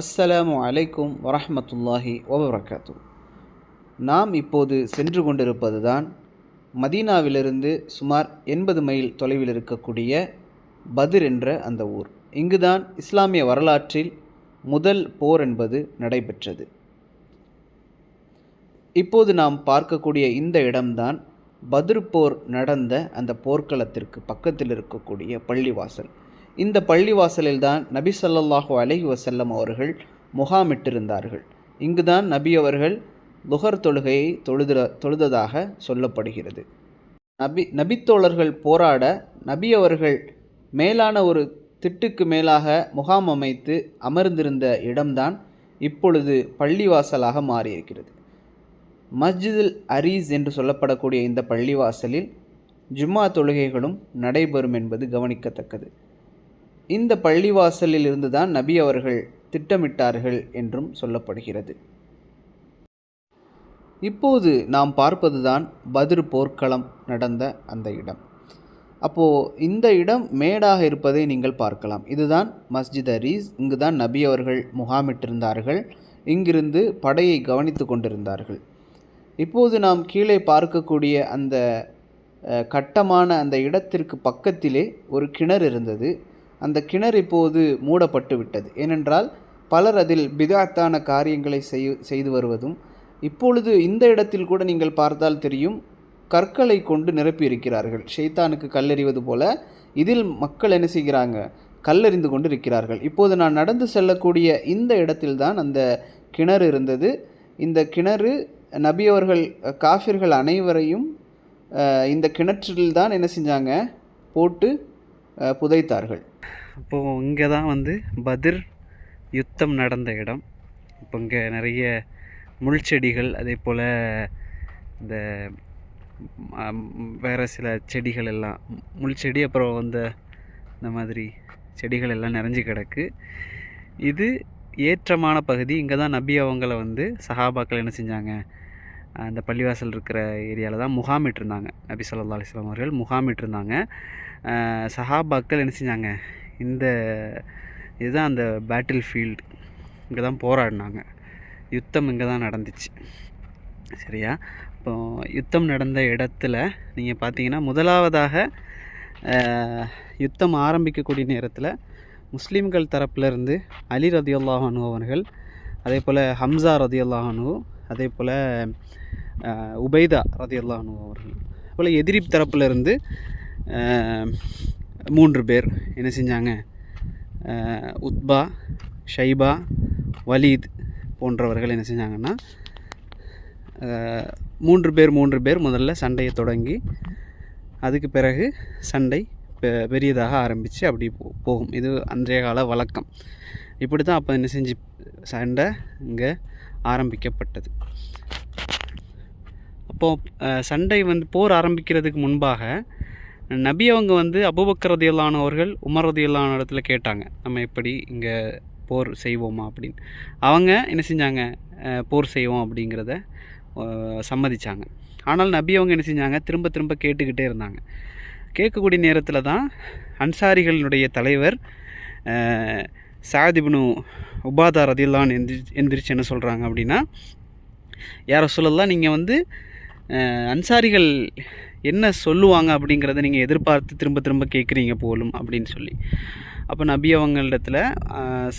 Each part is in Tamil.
அஸ்ஸலாமு அலைக்கும் வரஹ்மத்துல்லாஹி வபரகாத்து நாம் இப்போது சென்று கொண்டிருப்பதுதான் மதீனாவிலிருந்து சுமார் எண்பது மைல் தொலைவில் இருக்கக்கூடிய பதிர் என்ற அந்த ஊர். இங்குதான் இஸ்லாமிய வரலாற்றில் முதல் போர் என்பது நடைபெற்றது. இப்போது நாம் பார்க்கக்கூடிய இந்த இடம்தான் பதிர் போர் நடந்த அந்த போர்க்களத்திற்கு பக்கத்தில் இருக்கக்கூடிய பள்ளிவாசல். இந்த பள்ளிவாசலில்தான் நபி சல்லாஹூ அலஹி வசல்லம் அவர்கள் முகாமிட்டிருந்தார்கள். இங்குதான் நபி அவர்கள் லுகர் தொழுகையை தொழுத தொழுததாக சொல்லப்படுகிறது. நபி நபித்தோழர்கள் போராட நபி அவர்கள் மேலான ஒரு திட்டுக்கு மேலாக முகாம் அமைத்து அமர்ந்திருந்த இடம்தான் இப்பொழுது பள்ளிவாசலாக மாறியிருக்கிறது. மஸ்ஜிதுல் அரீஸ் என்று சொல்லப்படக்கூடிய இந்த பள்ளிவாசலில் ஜும்மா தொழுகைகளும் நடைபெறும் என்பது கவனிக்கத்தக்கது. இந்த பள்ளிவாசலில் இருந்துதான் நபி அவர்கள் திட்டமிட்டார்கள் என்றும் சொல்லப்படுகிறது. இப்போது நாம் பார்ப்பதுதான் பதிர் போர்க்களம் நடந்த அந்த இடம். அப்போது இந்த இடம் மேடாக இருப்பதை நீங்கள் பார்க்கலாம். இதுதான் மஸ்ஜித் அரீஸ் இங்கு தான் நபி அவர்கள் முகாமிட்டிருந்தார்கள். இங்கிருந்து படையை கவனித்து கொண்டிருந்தார்கள். இப்போது நாம் கீழே பார்க்கக்கூடிய அந்த கட்டமான அந்த இடத்திற்கு பக்கத்திலே ஒரு கிணறு இருந்தது. அந்த கிணறு இப்போது மூடப்பட்டு விட்டது. ஏனென்றால் பலர் அதில் பிதாத்தான காரியங்களை செய் செய்து வருவதும் இப்பொழுது இந்த இடத்தில் கூட நீங்கள் பார்த்தால் தெரியும் கற்களை கொண்டு நிரப்பியிருக்கிறார்கள் ஷைத்தானுக்கு கல்லெறிவது போல இதில் மக்கள் என்ன செய்கிறாங்க? கல்லெறிந்து கொண்டு இருக்கிறார்கள். இப்போது நான் நடந்து செல்லக்கூடிய இந்த இடத்தில்தான் அந்த கிணறு இருந்தது. இந்த கிணறு நபி அவர்கள் காஃபிர்கள் அனைவரையும் இந்த கிணற்றில் தான் என்ன செஞ்சாங்க? போட்டு புதைத்தார்கள். அப்போது இங்கே தான் வந்து பதிர் யுத்தம் நடந்த இடம். இப்போ இங்கே நிறைய முள் செடிகள் அதே போல் இந்த வேறு சில செடிகள் எல்லாம் முள் செடி அப்புறம் இந்த இந்த மாதிரி செடிகள் எல்லாம் நிறைஞ்சு கிடக்கு. இது ஏற்றமான பகுதி. இங்கே தான் நபி அவங்கள வந்து சஹாபாக்கள் என்ன செஞ்சாங்க? அந்த பள்ளிவாசல் இருக்கிற ஏரியாவில் தான் முகாமிட்டு இருந்தாங்க நபி சொல்லா அலிஸ்லாம் அவர்கள் முகாமிட்டு இருந்தாங்க சஹாபாக்கள் என்ன செஞ்சாங்க? இந்த இதுதான் அந்த பேட்டில் ஃபீல்டு இங்கே தான் போராடினாங்க. யுத்தம் இங்கே தான் நடந்துச்சு. சரியா? இப்போ யுத்தம் நடந்த இடத்துல நீங்கள் பார்த்தீங்கன்னா முதலாவதாக யுத்தம் ஆரம்பிக்கக்கூடிய நேரத்தில் முஸ்லீம்கள் தரப்பிலிருந்து அலி ரதியுல்லாஹ் அனு அவர்கள் அதே போல் ஹம்சா ரதியுல்லாஹ் அனு அதே போல் உபைதா ரதியுல்லாஹ் அனு அவர்கள் போல் எதிரி தரப்பிலிருந்து மூன்று பேர் என்ன செஞ்சாங்க? உத்பா ஷைபா வலீத் போன்றவர்கள் என்ன செஞ்சாங்கன்னா மூன்று பேர் மூன்று பேர் முதல்ல சண்டையை தொடங்கி அதுக்கு பிறகு சண்டை பெ- பெரியதாக ஆரம்பித்து அப்படி போ- போகும். இது அன்றைய கால வழக்கம். இப்படி தான் அப்போ என்ன செஞ்சு சண்டை இங்கே ஆரம்பிக்கப்பட்டது. அப்போது சண்டை வந்து போர் ஆரம்பிக்கிறதுக்கு முன்பாக நபி அவங்க வந்து அபூபக்கர் ரதியல்லானவர்கள் உமர் இடத்துல கேட்டாங்க நம்ம எப்படி இங்கே போர் செய்வோமா அப்படின்னு. அவங்க என்ன செஞ்சாங்க? போர் செய்வோம் அப்படிங்கிறத சம்மதித்தாங்க சம்மதிச்சாங்க. ஆனால் நபி அவங்க என்ன செஞ்சாங்க? திரும்ப திரும்ப கேட்டுக்கிட்டே இருந்தாங்க. கேட்கக்கூடிய நேரத்தில் தான் அன்சாரிகளினுடைய தலைவர் அஹ், சாதிபுனு உபாதா ரதில்லான் எந்திரி எந்திரிச்சு என்ன சொல்கிறாங்க அப்படின்னா யாரை சொல்லலாம் நீங்கள் வந்து அன்சாரிகள் என்ன சொல்லுவாங்க அப்படிங்கிறத நீங்கள் எதிர்பார்த்து திரும்ப திரும்ப கேட்குறீங்க போலும் அப்படின்னு சொல்லி. அப்போ நபி அவங்களிடத்தில்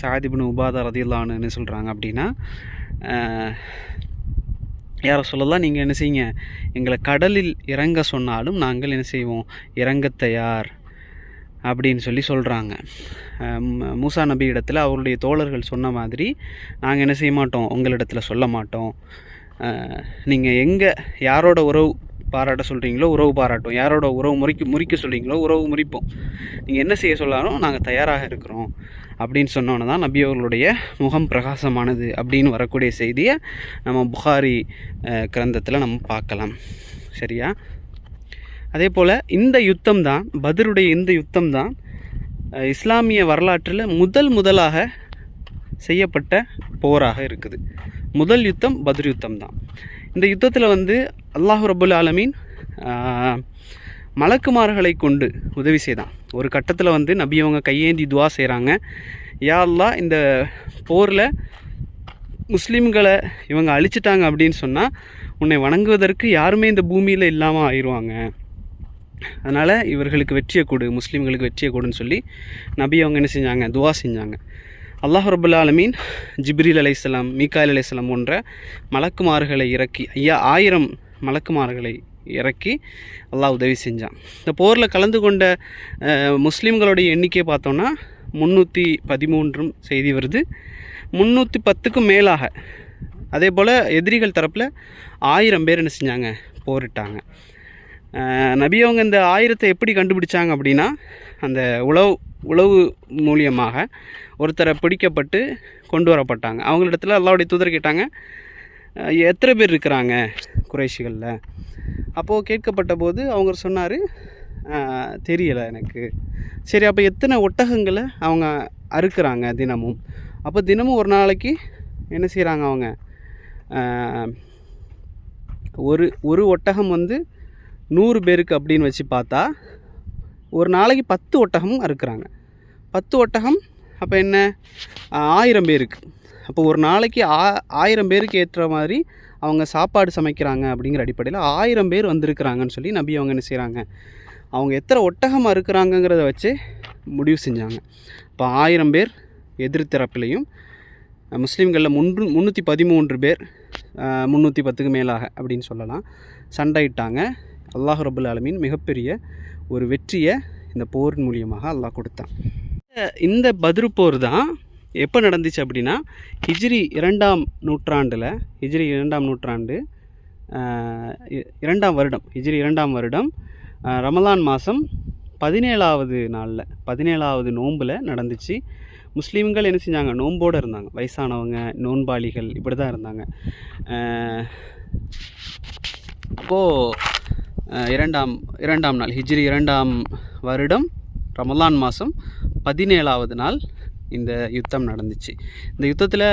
சாதிபின் சாதிபுனு உபாதா என்ன சொல்கிறாங்க அப்படின்னா யாரை சொல்லலாம் நீங்கள் என்ன செய்யுங்க? எங்களை கடலில் இறங்க சொன்னாலும் நாங்கள் என்ன செய்வோம்? இறங்க தயார் அப்படின்னு சொல்லி சொல்கிறாங்க மூசா நபி இடத்துல அவருடைய தோழர்கள் சொன்ன மாதிரி நாங்கள் என்ன செய்ய மாட்டோம்? உங்களிடத்தில் சொல்ல மாட்டோம். நீங்கள் எங்கே யாரோட உறவு பாராட்ட சொல்கிறீங்களோ உறவு பாராட்டும். யாரோட உறவு முறைக்கு முறிக்க சொல்கிறீங்களோ உறவு முறிப்போம். நீங்கள் என்ன செய்ய சொல்லாலும் நாங்கள் தயாராக இருக்கிறோம். அப்படின்னு சொன்னோன்னு தான் நபி அவர்களுடைய முகம் பிரகாசமானது அப்படின்னு வரக்கூடிய செய்தியை நம்ம புகாரி கிரந்தத்தில் நம்ம பார்க்கலாம். சரியா? அதே போல் இந்த யுத்தம் தான் பதருடைய இந்த யுத்தம் தான் இஸ்லாமிய வரலாற்றில் முதல் முதலாக செய்யப்பட்ட போராக இருக்குது. முதல் யுத்தம் பதிர் யுத்தம் தான். இந்த யுத்தத்தில் வந்து அல்லாஹ் ரபுல் ஆலமீன் மலக்குமார்களை கொண்டு உதவி செய்தான். ஒரு கட்டத்தில் வந்து நபி அவங்க கையேந்தி துவா செய்கிறாங்க யா அல்லாஹ் இந்த போரில் முஸ்லீம்களை இவங்க அழிச்சிட்டாங்க அப்படின்னு சொன்னால் உன்னை வணங்குவதற்கு யாருமே இந்த பூமியில் இல்லாமல் ஆயிடுவாங்க அதனால் இவர்களுக்கு வெற்றியை கொடு முஸ்லீம்களுக்கு வெற்றியை கொடுன்னு சொல்லி நபி அவங்க என்ன செஞ்சாங்க? துவா செஞ்சாங்க. அல்லாஹ் ரபுல்லா ஆலமீன் ஜிப்ரீல் அலையாம் மீகாயில் அலையாம் போன்ற மலக்குமார்களை இறக்கி ஐயா ஆயிரம் மலக்குமார்களை இறக்கி அல்லாஹ் உதவி செஞ்சான். இந்த போரில் கலந்து கொண்ட முஸ்லீம்களுடைய எண்ணிக்கையை பார்த்தோன்னா முந்நூற்றி பதிமூன்றும் செய்தி வருது. முந்நூற்றி பத்துக்கும் மேலாக அதே போல் எதிரிகள் தரப்பில் ஆயிரம் பேர் என்ன செஞ்சாங்க? போரிட்டாங்க. நபி அவங்க இந்த ஆயிரத்தை எப்படி கண்டுபிடிச்சாங்க அப்படின்னா அந்த உழவு உளவு மூலியமாக ஒருத்தரை பிடிக்கப்பட்டு கொண்டு வரப்பட்டாங்க. அவங்களிடத்தில் அல்லாவுடைய தூதர் கேட்டாங்க எத்தனை பேர் இருக்கிறாங்க குறைஷிகளில்? அப்போது கேட்கப்பட்ட போது அவங்க சொன்னார் தெரியலை எனக்கு. சரி அப்போ எத்தனை ஒட்டகங்களை அவங்க அறுக்கிறாங்க தினமும்? அப்போ தினமும் ஒரு நாளைக்கு என்ன செய்கிறாங்க அவங்க? ஒரு ஒரு ஒட்டகம் வந்து நூறு பேருக்கு அப்படின்னு வச்சு பார்த்தா ஒரு நாளைக்கு பத்து ஒட்டகம் அறுக்கிறாங்க. பத்து ஒட்டகம் அப்போ என்ன? ஆயிரம் பேருக்கு. அப்போ ஒரு நாளைக்கு ஆ ஆயிரம் பேருக்கு ஏற்ற மாதிரி அவங்க சாப்பாடு சமைக்கிறாங்க அப்படிங்கிற அடிப்படையில் ஆயிரம் பேர் வந்திருக்கிறாங்கன்னு சொல்லி நபி அவங்க என்ன செய்கிறாங்க அவங்க எத்தனை ஒட்டகம் அறுக்கிறாங்கங்கிறத வச்சு முடிவு செஞ்சாங்க. இப்போ ஆயிரம் பேர் எதிர்த்தரப்புலையும் முஸ்லீம்களில் முன்று முந்நூற்றி பதிமூன்று பேர் முந்நூற்றி பத்துக்கு மேலாக அப்படின்னு சொல்லலாம். சண்டையிட்டாங்க. அல்லாஹ் ரபுல் அலமின் மிகப்பெரிய ஒரு வெற்றியை இந்த போரின் மூலியமாக அல்லாஹ் கொடுத்தான். இந்த- பதிரு போர் தான் எப்போ நடந்துச்சு அப்படின்னா ஹிஜ்ரி இரண்டாம் நூற்றாண்டில் ஹிஜ்ரி இரண்டாம் நூற்றாண்டு இரண்டாம் வருடம் ஹிஜ்ரி இரண்டாம் வருடம் ரமலான் மாதம் பதினேழாவது நாளில் பதினேழாவது நோம்பில் நடந்துச்சு. முஸ்லீம்கள் என்ன செஞ்சாங்க? நோம்போடு இருந்தாங்க. வயசானவங்க நோன்பாளிகள் இப்படி தான் இருந்தாங்க அப்போது இரண்டாம் இரண்டாம் நாள் ஹிஜ்ரி இரண்டாம் வருடம் ரமலான் மாதம் பதினேழாவது நாள் இந்த யுத்தம் நடந்துச்சு. இந்த யுத்தத்தில்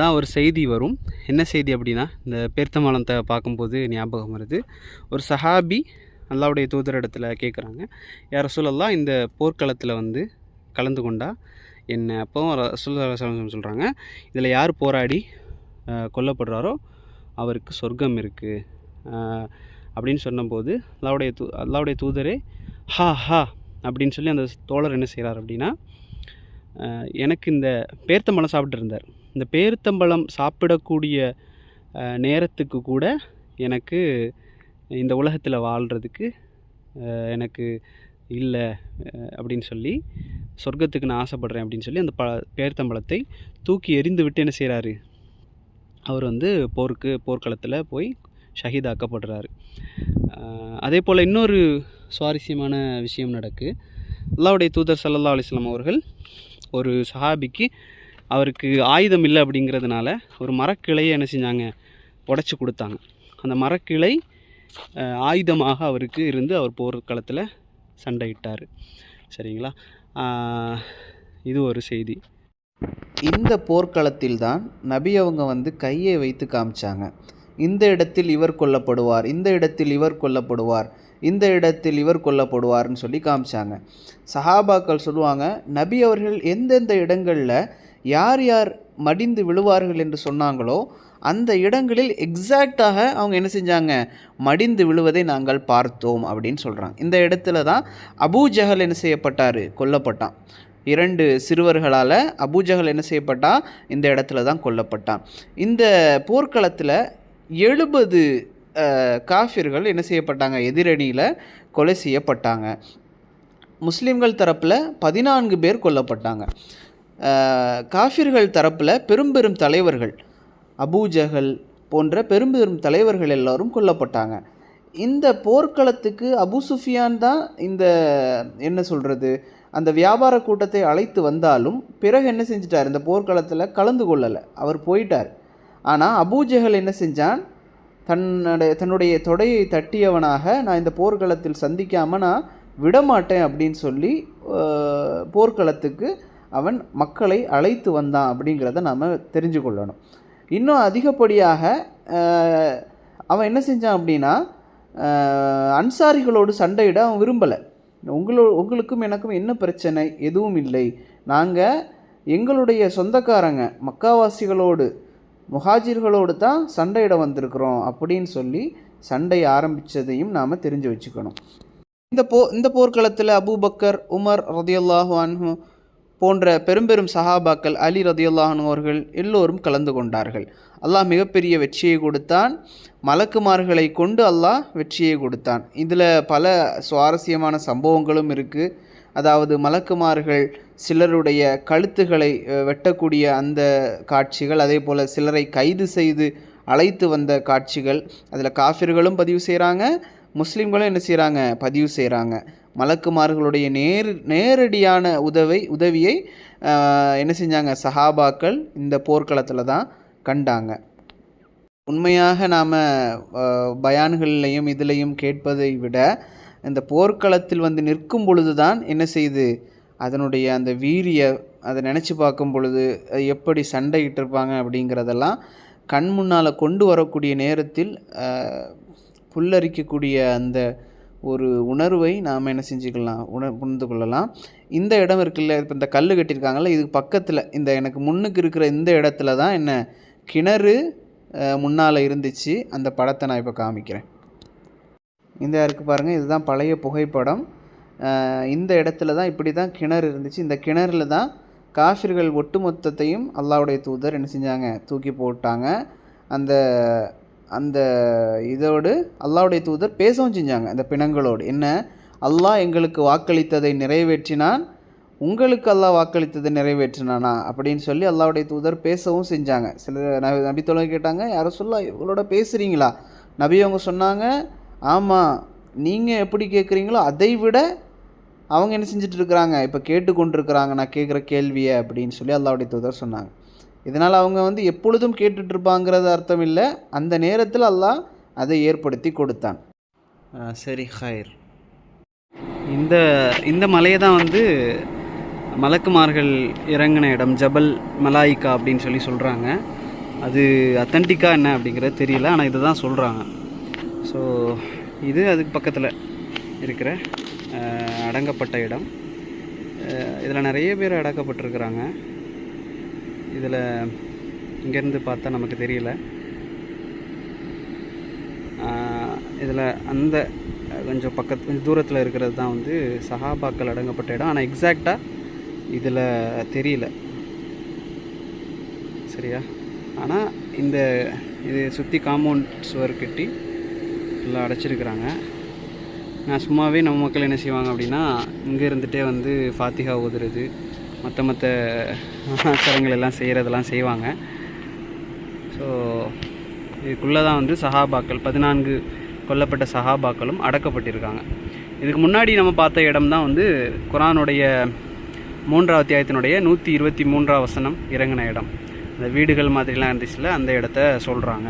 தான் ஒரு செய்தி வரும். என்ன செய்தி அப்படின்னா இந்த பேர்த்தமாலத்தை பார்க்கும்போது ஞாபகம் வருது. ஒரு சஹாபி அல்லாவுடைய தூதரிடத்தில் கேட்குறாங்க யார் ரசூலல்லா இந்த போர்க்களத்தில் வந்து கலந்து கொண்டா என்ன? அப்போ ரசூல் சொல்கிறாங்க இதில் யார் போராடி கொல்லப்படுறாரோ அவருக்கு சொர்க்கம் இருக்குது அப்படின்னு சொன்னபோது அல்லாவுடைய தூ அல்லாவுடைய தூதரே ஹா ஹா அப்படின்னு சொல்லி அந்த தோழர் என்ன செய்கிறார் அப்படின்னா எனக்கு இந்த பேர்த்தம்பழம் சாப்பிட்டு இருந்தார். இந்த பேர்த்தம்பழம் சாப்பிடக்கூடிய நேரத்துக்கு கூட எனக்கு இந்த உலகத்தில் வாழ்கிறதுக்கு எனக்கு இல்லை அப்படின்னு சொல்லி சொர்க்கத்துக்கு நான் ஆசைப்படுறேன் அப்படின்னு சொல்லி அந்த ப பேர்த்தம்பழத்தை தூக்கி எறிந்து விட்டு என்ன செய்கிறாரு அவர் வந்து போருக்கு போர்க்களத்தில் போய் ஷஹீதாக்கப்படுறாரு. அதே போல் இன்னொரு சுவாரஸ்யமான விஷயம் நடக்கு. அல்லாவுடைய தூதர் சல்லல்லா அலிஸ்லாம் அவர்கள் ஒரு சஹாபிக்கு அவருக்கு ஆயுதம் இல்லை அப்படிங்கிறதுனால ஒரு மரக்கிளையை என்ன செஞ்சாங்க? உடச்சி கொடுத்தாங்க. அந்த மரக்கிளை ஆயுதமாக அவருக்கு இருந்து அவர் போர்க்களத்தில் சண்டையிட்டார். சரிங்களா? இது ஒரு செய்தி. இந்த போர்க்களத்தில் தான் நபி அவங்க வந்து கையை வைத்து காமிச்சாங்க. இந்த இடத்தில் இவர் கொல்லப்படுவார் இந்த இடத்தில் இவர் கொல்லப்படுவார் இந்த இடத்தில் இவர் கொல்லப்படுவார்னு சொல்லி காமிச்சாங்க. சஹாபாக்கள் சொல்லுவாங்க நபி அவர்கள் எந்தெந்த இடங்களில் யார் யார் மடிந்து விழுவார்கள் என்று சொன்னாங்களோ அந்த இடங்களில் எக்ஸாக்டாக அவங்க என்ன செஞ்சாங்க? மடிந்து விழுவதை நாங்கள் பார்த்தோம் அப்படின்னு சொல்கிறாங்க இந்த இடத்துல தான் அபூ ஜஹல் என்ன செய்யப்பட்டார்? கொல்லப்பட்டான். இரண்டு சிறுவர்களால் அபூஜகல் என்ன செய்யப்பட்டான்? இந்த இடத்துல தான் கொல்லப்பட்டான். இந்த போர்க்களத்தில் எழுபது காஃபிர்கள் என்ன செய்யப்பட்டாங்க? எதிரணியில் கொலை செய்யப்பட்டாங்க. முஸ்லீம்கள் தரப்பில் பதினான்கு பேர் கொல்லப்பட்டாங்க. காஃபிர்கள் தரப்பில் பெரும் பெரும் தலைவர்கள் அபூஜகல் போன்ற பெரும் பெரும் தலைவர்கள் எல்லோரும் கொல்லப்பட்டாங்க. இந்த போர்க்களத்துக்கு அபு சுஃபியான் தான் இந்த என்ன சொல்கிறது அந்த வியாபார கூட்டத்தை அழைத்து வந்தாலும் பிறகு என்ன செஞ்சிட்டார்? இந்த போர்க்களத்தில் கலந்து கொள்ளலை. அவர் போயிட்டார். ஆனால் அபூஜகல் என்ன செஞ்சான்? தன்னுடைய தன்னுடைய தொடையை தட்டியவனாக நான் இந்த போர்க்களத்தில் சந்திக்காமல் நான் விடமாட்டேன் அப்படின்னு சொல்லி போர்க்களத்துக்கு அவன் மக்களை அழைத்து வந்தான் அப்படிங்கிறத நாம் தெரிஞ்சு கொள்ளணும். இன்னும் அதிகப்படியாக அவன் என்ன செஞ்சான் அப்படின்னா அன்சாரிகளோடு சண்டையிட அவன் விரும்பலை. உங்களோ உங்களுக்கும் எனக்கும் என்ன பிரச்சனை? எதுவும் இல்லை. நாங்கள் எங்களுடைய சொந்தக்காரங்க மக்காவாசிகளோடு முஹாஜிர்களோடு தான் சண்டையிட வந்திருக்கிறோம் அப்படின்னு சொல்லி சண்டை ஆரம்பித்ததையும் நாம் தெரிஞ்சு வச்சுக்கணும். இந்த போ இந்த போர்க்களத்தில் அபூபக்கர் உமர் ரதியுல்லாஹு அன்ஹு போன்ற பெரும்பெரும் சஹாபாக்கள் அலி ரதியுல்லாஹன் அவர்கள் எல்லோரும் கலந்து கொண்டார்கள். அல்லாஹ் மிகப்பெரிய வெற்றியை கொடுத்தான். மலக்குமார்களை கொண்டு அல்லாஹ் வெற்றியை கொடுத்தான். இதில் பல சுவாரஸ்யமான சம்பவங்களும் இருக்குது அதாவது மலக்குமார்கள் சிலருடைய கழுத்துகளை வெட்டக்கூடிய அந்த காட்சிகள் அதே போல் சிலரை கைது செய்து அழைத்து வந்த காட்சிகள் அதில் காஃபிர்களும் பதிவு செய்கிறாங்க முஸ்லீம்களும் என்ன செய்கிறாங்க பதிவு செய்கிறாங்க மலக்குமார்களுடைய நேர் நேரடியான உதவை உதவியை என்ன செஞ்சாங்க? சஹாபாக்கள் இந்த போர்க்களத்தில் தான் கண்டாங்க. உண்மையாக நாம் பயான்கள்லையும் இதுலேயும் கேட்பதை விட இந்த போர்க்களத்தில் வந்து நிற்கும் பொழுது தான் என்ன செய்யுது? அதனுடைய அந்த வீரிய அதை நினச்சி பார்க்கும் பொழுது அது எப்படி சண்டையிட்டிருப்பாங்க அப்படிங்கிறதெல்லாம் கண் முன்னால் கொண்டு வரக்கூடிய நேரத்தில் புல்லரிக்கக்கூடிய அந்த ஒரு உணர்வை நாம் என்ன செஞ்சுக்கலாம் உணர் உணர்ந்து கொள்ளலாம். இந்த இடம் இருக்குல்ல இப்போ இந்த கல் கட்டியிருக்காங்கல்ல இதுக்கு பக்கத்தில் இந்த எனக்கு முன்னுக்கு இருக்கிற இந்த இடத்துல தான் என்ன கிணறு முன்னால் இருந்துச்சு அந்த படத்தை நான் இப்போ காமிக்கிறேன். இந்த இருக்குது பாருங்கள் இதுதான் பழைய புகைப்படம். இந்த இடத்துல தான் இப்படி தான் கிணறு இருந்துச்சு. இந்த கிணறுல தான் காஃபிர்கள் ஒட்டுமொத்தத்தையும் அல்லாவுடைய தூதர் என்ன செஞ்சாங்க? தூக்கி போட்டாங்க. அந்த அந்த இதோடு அல்லாவுடைய தூதர் பேசவும் செஞ்சாங்க. அந்த பிணங்களோடு என்ன? அல்லாஹ் எங்களுக்கு வாக்களித்ததை நிறைவேற்றினான். உங்களுக்கு அல்லாஹ் வாக்களித்ததை நிறைவேற்றினானா? அப்படின்னு சொல்லி அல்லாவுடைய தூதர் பேசவும் செஞ்சாங்க. சில நபி நபித்தோழர் கேட்டாங்க யாரும் சொல்ல இவங்களோட பேசுகிறீங்களா நபி அவங்க சொன்னாங்க ஆமாம் நீங்கள் எப்படி கேட்குறீங்களோ அதை விட அவங்க என்ன செஞ்சுட்டு இருக்கிறாங்க இப்போ கேட்டுக்கொண்டிருக்கிறாங்க நான் கேட்குற கேள்வியை அப்படின்னு சொல்லி அல்லாவுடைய தூதர் சொன்னாங்க. இதனால் அவங்க வந்து எப்பொழுதும் கேட்டுட்ருப்பாங்கிறது அர்த்தம் இல்லை. அந்த நேரத்தில் அல்லாஹ் அதை ஏற்படுத்தி கொடுத்தான். சரி ஹைர். இந்த இந்த மலையை தான் வந்து மலக்குமார்கள் இறங்கின இடம் ஜபல் மலாயிக்கா அப்படின்னு சொல்லி சொல்கிறாங்க அது அத்தன்டிக்காக என்ன அப்படிங்கிறது தெரியல ஆனால் இதை தான் சொல்கிறாங்க ஸோ இது அதுக்கு பக்கத்தில் இருக்கிற அடங்கப்பட்ட இடம். இதில் நிறைய பேர் அடக்கப்பட்டிருக்கிறாங்க. இதில் இங்கேருந்து பார்த்தா நமக்கு தெரியல. இதில் அந்த கொஞ்சம் பக்கத்து கொஞ்சம் தூரத்தில் இருக்கிறது தான் வந்து சஹாபாக்கள் அடங்கப்பட்ட இடம். ஆனால் எக்ஸாக்டாக இதில் தெரியல. சரியா? ஆனால் இந்த இது சுற்றி காம்பவுண்ட் சுவர் கட்டி ஃபுல்லாக அடைச்சிருக்கிறாங்க. நான் சும்மாவே நம்ம மக்கள் என்ன செய்வாங்க அப்படின்னா இங்கே இருந்துகிட்டே வந்து ஃபாத்திகா ஓதுறது மற்ற மற்ற ஆச்சாரங்கள் எல்லாம் செய்கிறதெல்லாம் செய்வாங்க. ஸோ இதுக்குள்ளே தான் வந்து சஹாபாக்கள் பதினான்கு கொல்லப்பட்ட சஹாபாக்களும் அடக்கப்பட்டிருக்காங்க. இதுக்கு முன்னாடி நம்ம பார்த்த இடம் தான் வந்து குரானுடைய மூன்றாவது அத்தியாயத்தினுடைய நூற்றி இருபத்தி மூன்றாம் வசனம் இறங்கின இடம். அந்த வீடுகள் மாதிரிலாம் இருந்துச்சுல அந்த இடத்த சொல்கிறாங்க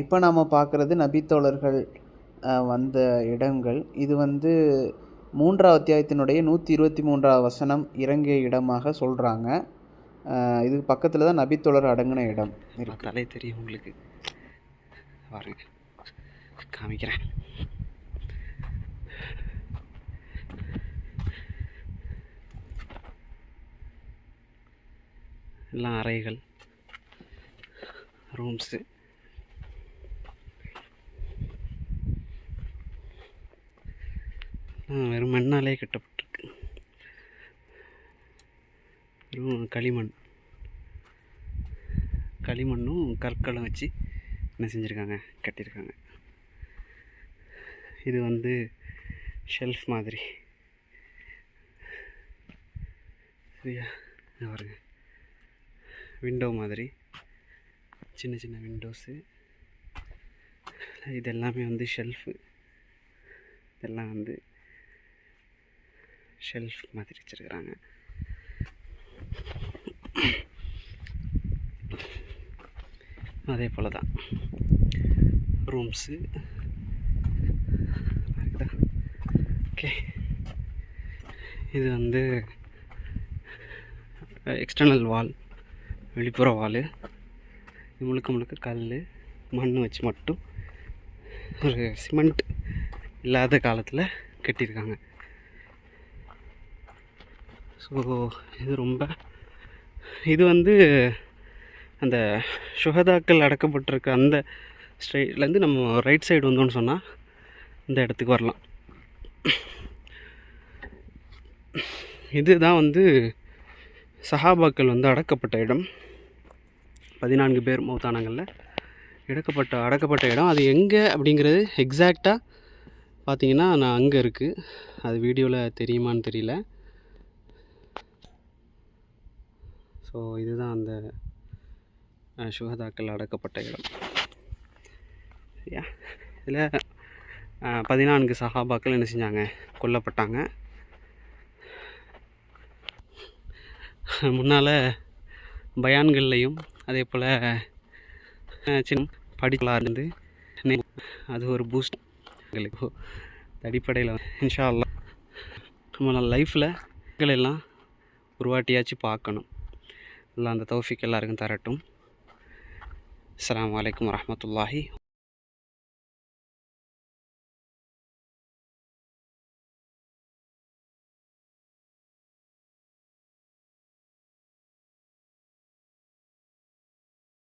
இப்போ நாம் பார்க்குறது நபித்தோழர்கள் வந்த இடங்கள். இது வந்து மூன்றாவது அத்தியாயத்தினுடைய நூற்றி இருபத்தி மூன்றாவது வசனம் இறங்கிய இடமாக சொல்கிறாங்க இதுக்கு பக்கத்தில் தான் நபித்தோழர் அடங்கின இடம் இருக்கு. தலை தெரியும் உங்களுக்கு. பாருங்க. காமிக்கிறேன். எல்லாம் அறைகள் ரூம்ஸு வெறும் மண்ணாலே கட்டப்பட்டிருக்கு. வெறும் களிமண். களிமண்ணும் கற்களும் வச்சு என்ன செஞ்சுருக்காங்க? கட்டியிருக்காங்க இது வந்து ஷெல்ஃப் மாதிரி. சரியா? பாருங்க. விண்டோ மாதிரி. சின்ன சின்ன விண்டோஸு இது எல்லாமே வந்து ஷெல்ஃபு இதெல்லாம் வந்து ஷெல்ஃப் மாதிரி வச்சுருக்குறாங்க. அதே போல் தான் ரூம்ஸு ஓகே இது வந்து எக்ஸ்டர்னல் வால் வெளிப்புற வால் முழுக்க முழுக்க கல் மண் வச்சு மட்டும் ஒரு சிமெண்ட் இல்லாத காலத்தில் கட்டியிருக்காங்க. ஸோ இது ரொம்ப இது வந்து அந்த சுகதாக்கள் அடக்கப்பட்டிருக்க அந்த ஸ்ட்ரெயிட்லேருந்து நம்ம ரைட் சைடு வந்தோம்னு சொன்னால் இந்த இடத்துக்கு வரலாம். இதுதான் வந்து சஹாபாக்கள் வந்து அடக்கப்பட்ட இடம். பதினான்கு பேர் மௌத்தானங்களில் எடுக்கப்பட்ட அடக்கப்பட்ட இடம். அது எங்கே அப்படிங்கிறது எக்ஸாக்டாக பார்த்தீங்கன்னா நான் அங்கே இருக்குது அது வீடியோவில் தெரியுமான்னு தெரியல. ஸோ இதுதான் அந்த சுகதாக்கள் அடக்கப்பட்ட இடம். சரியா? இதில் பதினான்கு சஹாபாக்கள் என்ன செஞ்சாங்க? கொல்லப்பட்டாங்க. முன்னால் பயான்கள்லையும் அதே போல் சின்ன படிக்கலாக இருந்து அது ஒரு பூஸ்ட் எங்களுக்கு அடிப்படையில் இன்ஷா அல்லாஹ் நம்ம லைஃப்பில் எல்லாம் ஒரு வாட்டியாச்சும் பார்க்கணும். அல்லா அந்த தௌஃபிக் எல்லாருக்கும் தரட்டும். அஸ்ஸலாமு வலைக்கம் வரமத்துல்லாஹி